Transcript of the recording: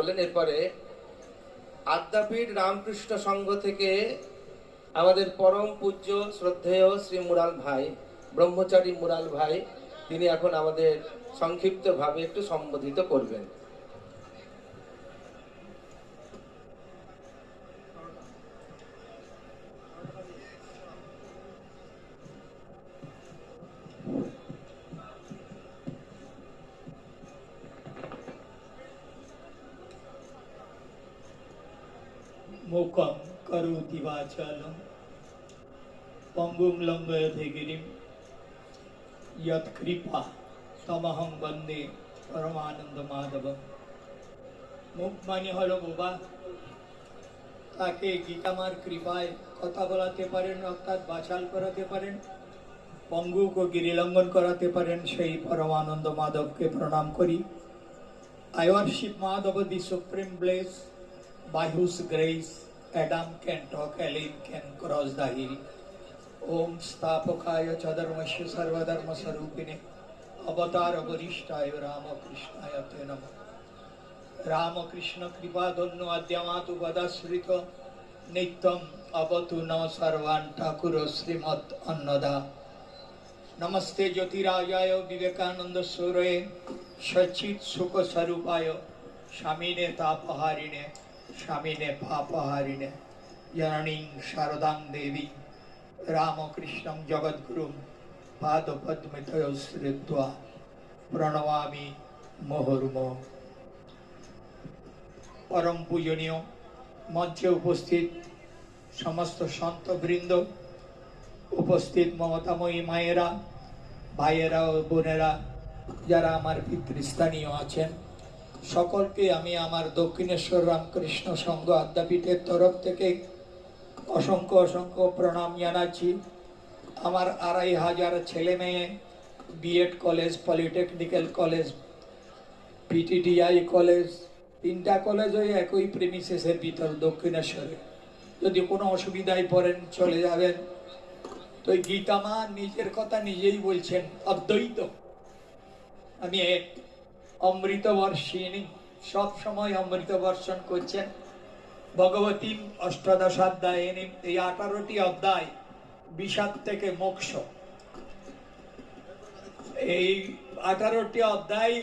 বললেন এরপরে আদ্যাপীঠ রামকৃষ্ণ সংঘ থেকে আমাদের পরম পূজ্য, শ্রদ্ধেয় শ্রী মুরাল ভাই, ব্রহ্মচারী মুরাল ভাই, তিনি এখন আমাদের সংক্ষিপ্তভাবে একটু সম্বোধিত করবেন। মুখম করোতি বাচালম পঙ্গুম লঙ্ঘয়তে গিরিম যৎ কৃপা তমহং বন্দে পরমানন্দ মাধব মুখ মানে হলো বোবা তাকে গীতামার কৃপায় কথা বলাতে পারেন অর্থাৎ বাচাল করাতে পারেন পঙ্গুকে গিরিলঙ্ঘন করাতে পারেন সেই পরমানন্দ মাধবকে প্রণাম করি I worship Madhava, the supreme bliss, by whose grace Adam can talk, Elaine can cross the hill. Om Stapakaya Chadarmasya Sarvadharma Sarupine Avatara Varishthaya Ramakrishnaaya Te Namah Ramakrishna Kripadonno Adyamatu Vadasrita Nityam Avatu Na Sarvan Thakuro Srimat Annada नमस्ते ज्योतिराजाय विवेकानंद सूर्य सचित सुख स्वरूपाय स्वामीने तापहारिणे স্বামীনে, পাপাহারিণে, জননীং শারদাং দেবী, রামকৃষ্ণং জগদ্গুরুম পাদপদ্মিতয় শ্রিত্বা, প্রণমামি মোহরুম। পরম পূজনীয়, মঞ্চে উপস্থিত সমস্ত সন্তবৃন্দ, উপস্থিত মমতাময়ী মায়েরা, ভাইয়েরা ও বোনেরা, যারা আমার পিতৃস্থানীয় আছেন সকলকে আমি আমার দক্ষিণেশ্বর রামকৃষ্ণ সংঘ আদ্যাপীঠের তরফ থেকে অসংখ্য অসংখ্য প্রণাম জানাচ্ছি। আমার আড়াই হাজার ছেলে মেয়ে B Ed college polytechnical college PTDI college, তিনটা কলেজ ওই একই প্রেমিসেসের ভিতর দক্ষিণেশ্বরে। যদি কোনো অসুবিধায় পড়েন, চলে যাবেন। তো গীতা মা নিজের কথা নিজেই বলছেন, অদ্বৈত। আমি এক অমৃত সবসময় সব সময় অমৃত বর্ষণ করছেন। ভগবতী অষ্টাদশাধ্যায় এই আঠারোটি অধ্যায় বিষাদ থেকে মোক্ষ। এই আঠারোটি অধ্যায়